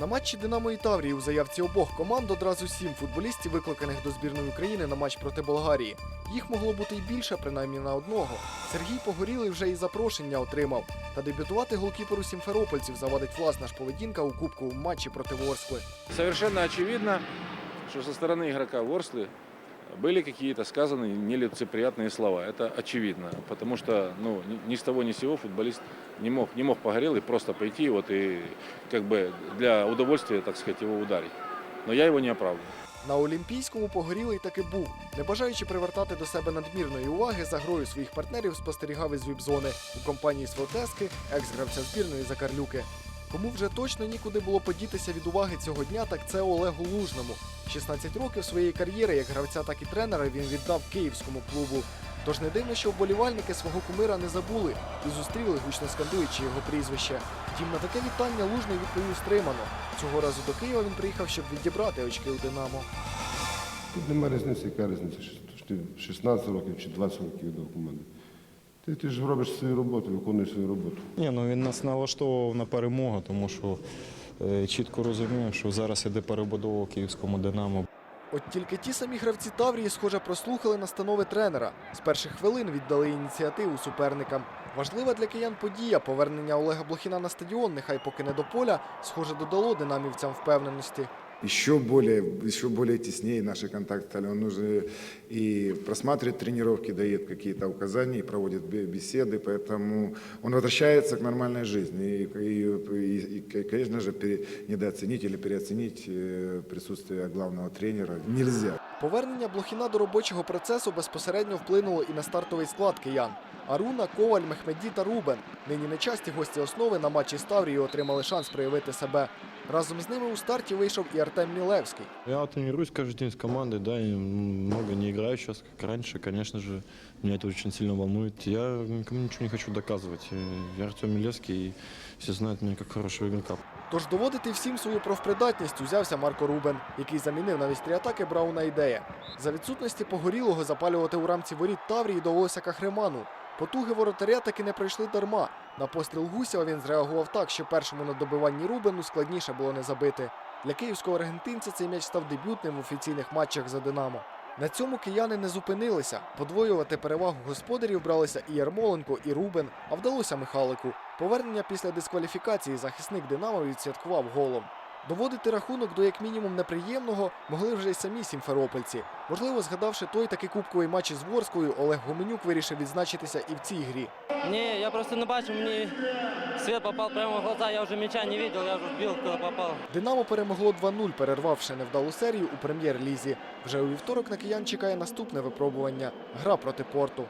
На матчі Динамо і Таврії у заявці обох команд одразу сім футболістів, викликаних до збірної України на матч проти Болгарії. Їх могло бути й більше, принаймні на одного. Сергій Погорілий вже і запрошення отримав. Та дебютувати голкіперу сімферопольців завадить власна ж поведінка у кубковому матчі проти Ворскли. Совершенно очевидно, що зі сторони игрока Ворслы были какие-то сказаны нелицеприятные слова. Это очевидно, потому что ну, ни, ни с того ни с сего футболист не мог, не мог Погорелый просто пойти вот и как бы для удовольствия, так сказать, его ударить. Но я его не оправдываю. На Олімпійському Погорілий таки був. Не бажаючи привертати до себе надмірної уваги, за грою своїх партнерів спостерігав із віп-зони у компанії Свотески, екс-гравця збірної Закарлюки. Кому вже точно нікуди було подітися від уваги цього дня, так це Олегу Лужному. 16 років своєї кар'єри як гравця, так і тренера він віддав київському клубу. Тож не дивно, що вболівальники свого кумира не забули і зустріли гучно скандуючи його прізвище. Втім, на таке вітання Лужний відповів стримано. Цього разу до Києва він приїхав, щоб відібрати очки у Динамо. Тут немає різниці, яка різниця, що що ти 16 років чи 20 років віддав команди. Ти, ти ж робиш свою роботу, виконуєш свою роботу. Ні, ну він нас налаштовував на перемогу, тому що е, чітко розумів, що зараз іде перебудова київському Динамо. От тільки ті самі гравці Таврії, схоже, прослухали настанови тренера. З перших хвилин віддали ініціативу суперникам. Важлива для киян подія повернення Олега Блохіна на стадіон, нехай поки не до поля, схоже, додало динамівцям впевненості еще более, еще более теснее наши контакты стали. Он уже и просматривает тренировки, дает какие-то указания, и проводит бе- беседы, поэтому он возвращается к нормальной жизни. И, и- и- и, конечно же, пере- недооценить или переоценить э, присутствие главного тренера нельзя. Повернення Блохіна до робочого процесу безпосередньо вплинуло і на стартовий склад киян. Аруна, Коваль, Мехмеді та Рубен. Нині нечасті гості основи на матчі з Таврією отримали шанс проявити себе. Разом з ними у старті вийшов і Артем Мілевський. Я тренируюсь каждый день с командой, да, и много не играю сейчас, как раньше, конечно же, меня это очень сильно волнует. Я никому ничего не хочу доказывать. Э, Я Артем Милевский, и все знают меня как хорошего игрока. Тож доводити всім свою профпридатність узявся Марко Рубен, який замінив на вістрі атаки Брауна ідея. За відсутності погорілого запалювати у рамці воріт Таврії довелося Кахреману. Потуги воротаря таки не пройшли дарма. На постріл Гусєва він зреагував так, що першому на добиванні Рубену складніше було не забити. Для київського аргентинця цей м'яч став дебютним в офіційних матчах за Динамо. На цьому кияни не зупинилися. Подвоювати перевагу господарів бралися і Ярмоленко, і Рубен, а вдалося Михалику. Повернення після дискваліфікації захисник Динамо відсвяткував голом. Доводити рахунок до як мінімум неприємного могли вже й самі сімферопольці. Можливо, згадавши той такий кубковий матч із Ворською, Олег Гоменюк вирішив відзначитися і в цій грі. Не, я просто не бачу, мені свет попал прямо в глаза, я вже м'яча не видел, я вже бил, коли попал. Динамо перемогло 2-0, перервавши невдалу серію у прем'єр-лізі. Вже у вівторок на киян чекає наступне випробування гра проти порту.